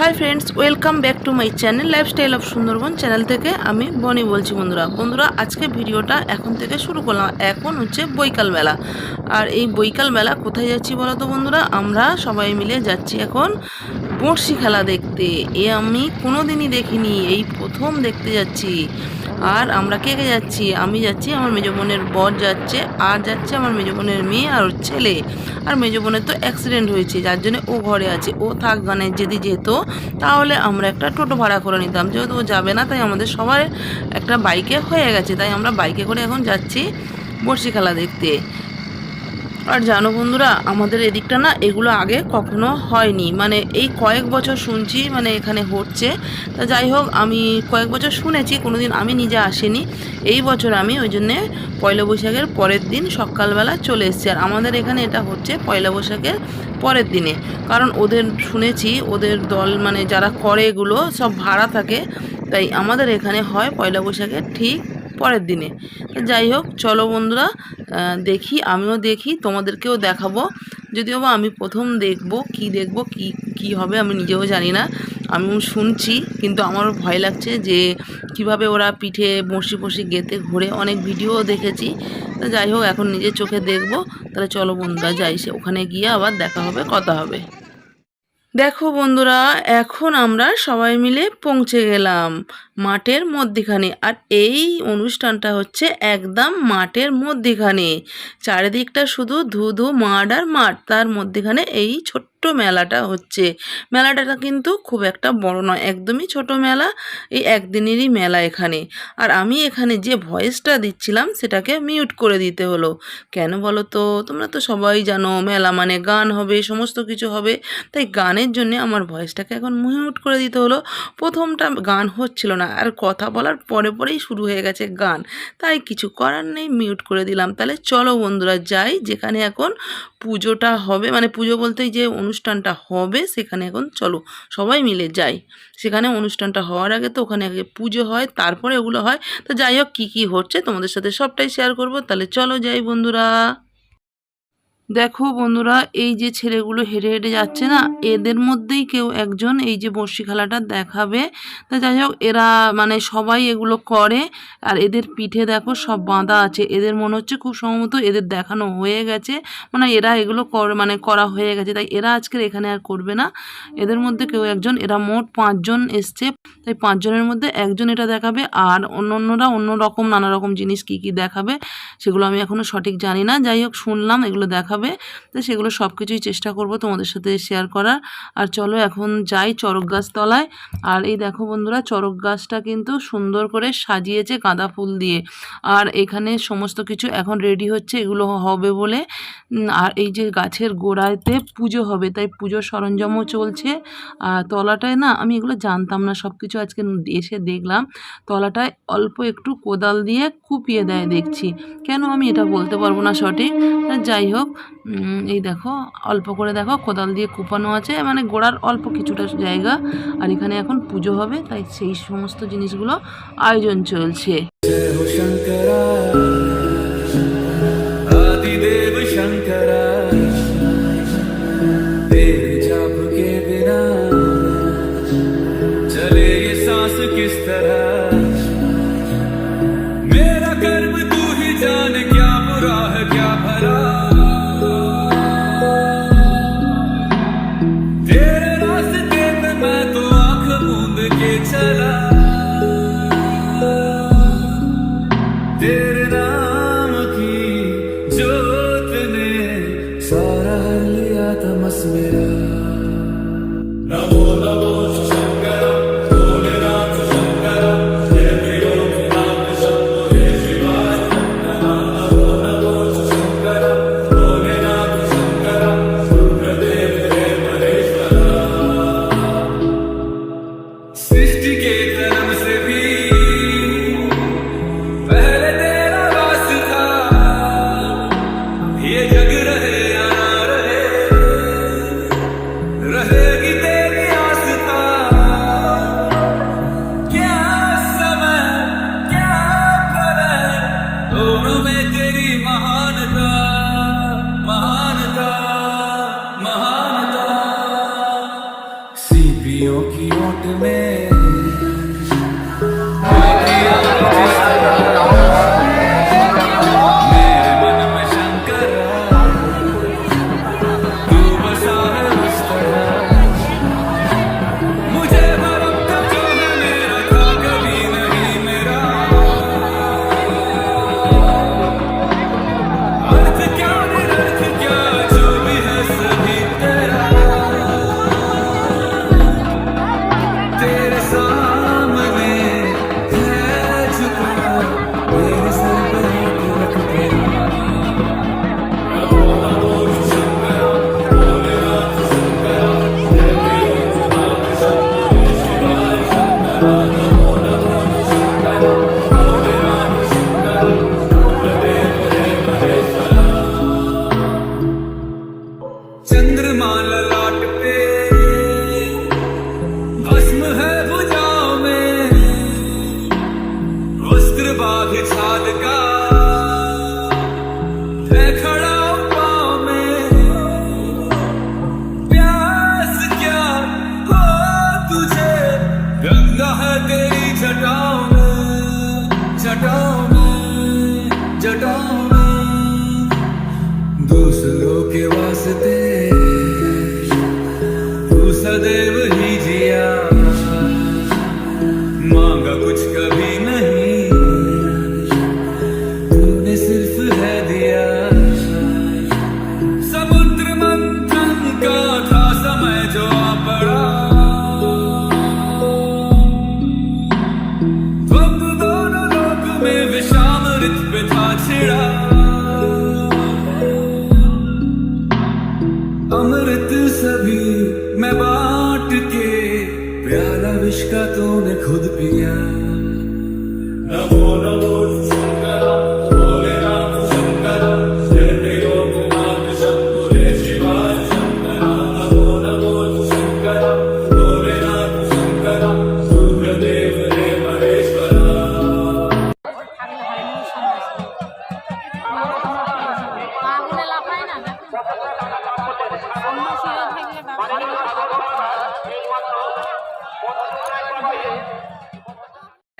Hi friends welcome back to my channel lifestyle of Sundarban channel থেকে আমি বনি বলছি বন্ধুরা। বন্ধুরা, আজকে ভিডিওটা এখন থেকে শুরু করলাম। এখন হচ্ছে বৈকাল মেলা আর এই বৈকাল মেলা কোথায় যাচ্ছি বলো তো বন্ধুরা? আমরা সবাই মিলে যাচ্ছি এখন বড়শি খেলা দেখতে। এ আমি কোনো দিনই দেখিনি, এই প্রথম দেখতে যাচ্ছি। আর আমরা কে কে যাচ্ছি? আমি যাচ্ছি, আমার মেজো বোনের বর যাচ্ছে, আর যাচ্ছে আমার মেজো বোনের মেয়ে আর ছেলে। আর মেজো বোনের তো অ্যাক্সিডেন্ট হয়েছে, যার জন্য ও ঘরে আছে। ও থাক গানে যদি যেত, তাহলে আমরা একটা টোটো ভাড়া করে নিতাম। যেহেতু ও যাবে না, তাই আমাদের সবার একটা বাইকে হয়ে গেছে। তাই আমরা বাইকে করে এখন যাচ্ছি বড়শি খেলা দেখতে। আর জানো বন্ধুরা, আমাদের এদিকটা না এগুলো আগে কখনো হয়নি। মানে এই কয়েক বছর শুনছি মানে এখানে হচ্ছে। তা যাই হোক, আমি কয়েক বছর শুনেছি, কোনোদিন আমি নিজে আসিনি। এই বছর আমি ওই জন্যে পয়লা বৈশাখের পরের দিন সকালবেলা চলে এসেছি। আর আমাদের এখানে এটা হচ্ছে পয়লা বৈশাখের পরের দিনে। কারণ ওদের শুনেছি, ওদের দল মানে যারা করে এগুলো সব ভাড়া থাকে। তাই আমাদের এখানে হয় পয়লা বৈশাখে ঠিক পরের দিনে। যাই হোক, চলো বন্ধুরা দেখি, আমিও দেখি, তোমাদেরকেও দেখাবো। যদিও বা আমি প্রথম দেখব, কি দেখব, কি কি হবে আমি নিজেও জানি না। আমিও শুনছি, কিন্তু আমারও ভয় লাগছে যে কীভাবে ওরা পিঠে বসি বসি গেতে ঘুরে। অনেক ভিডিও দেখেছি। যাই হোক, এখন নিজের চোখে দেখব। তাহলে চলো বন্ধুরা, যাই সে ওখানে গিয়ে আবার দেখা হবে, কথা হবে। দেখো বন্ধুরা, এখন আমরা সবাই মিলে পৌঁছে গেলাম মাঠের মধ্যিখানে। আর এই অনুষ্ঠানটা হচ্ছে একদম মাঠের মধ্যিখানে। চারিদিকটা শুধু ধু ধু মাঠ আর মাঠ। তার মধ্যিখানে এই ছোট্ট মেলাটা হচ্ছে। মেলাটা কিন্তু খুব একটা বড় নয়, একদমই ছোট মেলা। এই একদিনেরই মেলা এখানে। আর আমি এখানে যে ভয়েসটা দিচ্ছিলাম, সেটাকে মিউট করে দিতে হলো। কেন বলো তো? তোমরা তো সবাই জানো, মেলা মানে গান হবে, সমস্ত কিছু হবে। তাই গানের জন্য আমার ভয়েসটাকে এখন মিউট করে দিতে হলো। প্রথমটা গান হচ্ছিল না, আর কথা বলার পরে পরেই শুরু হয়ে গেছে গান। তাই কিছু করার নেই মিউট করে দিলাম। তাহলে চলো বন্ধুরা, যাই। যেখানে এখন পুজোটা হবে মানে পুজো বলতেই যে অনুষ্ঠানটা হবে, সেখানে এখন চলো সবাই মিলে যাই। সেখানে অনুষ্ঠানটা হওয়ার আগে তো ওখানে আগে পুজো হয়, তারপরে ওগুলো হয়। তো যাই হোক, কী কী হচ্ছে তোমাদের সাথে সবটাই শেয়ার করব। তাহলে চলো যাই বন্ধুরা। দেখো বন্ধুরা, এই যে ছেলেগুলো হেঁটে হেঁটে যাচ্ছে না, এদের মধ্যেই কেউ একজন এই যে বর্ষি খেলাটা দেখাবে। তা যাই হোক, এরা মানে সবাই এগুলো করে, আর এদের পিঠে দেখো সব বাঁধা আছে। এদের মনে হচ্ছে খুব সম্ভবত এদের দেখানো হয়ে গেছে মানে এরা এগুলো কর মানে করা হয়ে গেছে। তাই এরা আজকের এখানে আর করবে না। এদের মধ্যে কেউ একজন, এরা মোট পাঁচজন এসছে। তাই পাঁচজনের মধ্যে একজন এটা দেখাবে, আর অন্য অন্যরা অন্য রকম নানা রকম জিনিস কি কি দেখাবে, সেগুলো আমি এখনও সঠিক জানি না। যাই হোক, শুনলাম এগুলো দেখাবে। তো সেগুলো সব কিছুই চেষ্টা করব তোমাদের সাথে শেয়ার করার। আর চলো এখন যাই চরক গাছ তলায় আর এই দেখো বন্ধুরা চরক গাছটা কিন্তু সুন্দর করে সাজিয়েছে গাঁদা ফুল দিয়ে। আর এখানে সমস্ত কিছু এখন রেডি হচ্ছে, এগুলো হবে বলে। আর এই যে গাছের গোড়াতে পুজো হবে, তাই পুজোর সরঞ্জামও চলছে। আর তলাটায় না, আমি এগুলো জানতাম না সব কিছু আজকে এসে দেখলাম। তলাটায় অল্প একটু কোদাল দিয়ে কুপিয়ে দেয় দেখছি। কেন আমি এটা বলতে পারব না সঠিক? যাই হোক এই দেখো অল্প করে দেখো কোদাল দিয়ে কুপানো আছে মানে গোড়ার অল্প কিছুটা জায়গা আর এখানে এখন পুজো হবে তাই সেই সমস্ত জিনিসগুলো আয়োজন চলছে।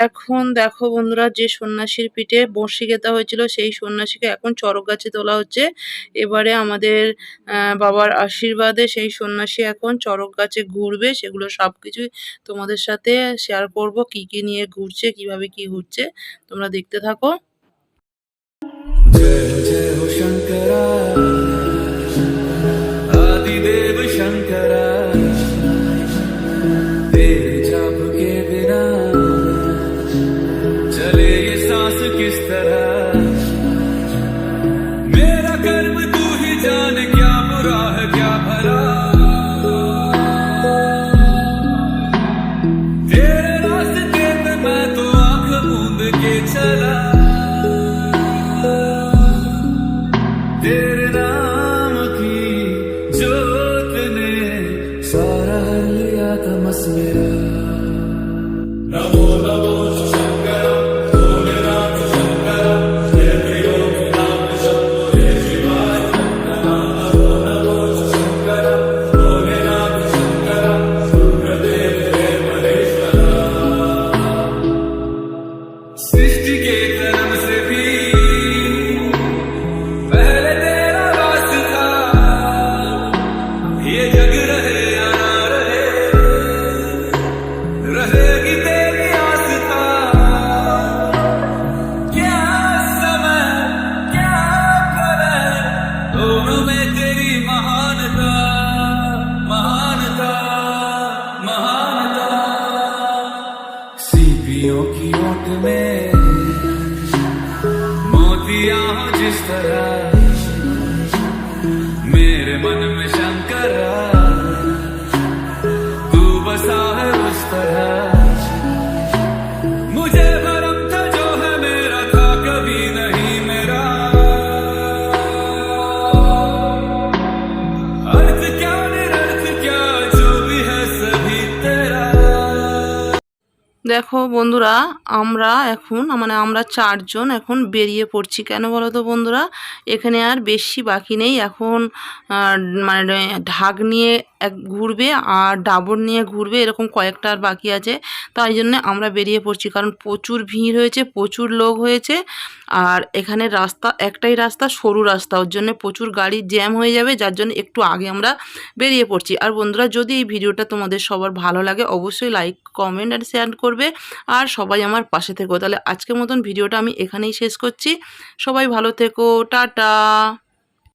এখন দেখো বন্ধুরা, যে সন্ন্যাসীর পিঠে বসি গেতা হয়েছিল, সেই সন্ন্যাসীকে এখন চরক গাছে তোলা হচ্ছে। এবারে আমাদের বাবার আশীর্বাদে সেই সন্ন্যাসী এখন চরক গাছে ঘুরবে। সেগুলো সব কিছুই তোমাদের সাথে শেয়ার করব, কি কি নিয়ে ঘুরছে, কীভাবে কি ঘুরছে তোমরা দেখতে থাকো। জয় জয় कर्म तू ही जान क्या बुरा है, क्या भला। तेरे रास्ते पे मैं तो आँख मूंद के चला। तेरे नाम की जोत ने सारा लिया था मस मेरा नमो नमो। तेरे मन में দেখো বন্ধুরা, আমরা এখন মানে আমরা চারজন এখন বেরিয়ে পড়ছি। কেন বলো তো বন্ধুরা, এখানে আর বেশি বাকি নেই। এখন মানে ঢাক নিয়ে এক ঘুরবে আর ডাবর নিয়ে ঘুরবে, এরকম কয়েকটা আর বাকি আছে। তাই জন্য আমরা বেরিয়ে পড়ছি, কারণ প্রচুর ভিড় হয়েছে, প্রচুর লোক হয়েছে। আর এখানে রাস্তা, একটাই রাস্তা, সরু রাস্তা। ওর জন্য প্রচুর গাড়ি জ্যাম হয়ে যাবে, যার জন্য একটু আগে আমরা বেরিয়ে পড়ছি। আর বন্ধুরা, যদি এই ভিডিওটা তোমাদের সবার ভালো লাগে, অবশ্যই লাইক, কমেন্ট আর শেয়ার করবে আর সবাই আমার পাশে থেকো। তাহলে আজকের মতন ভিডিওটা আমি এখানেই শেষ করছি। সবাই ভালো থেকো। টাটা।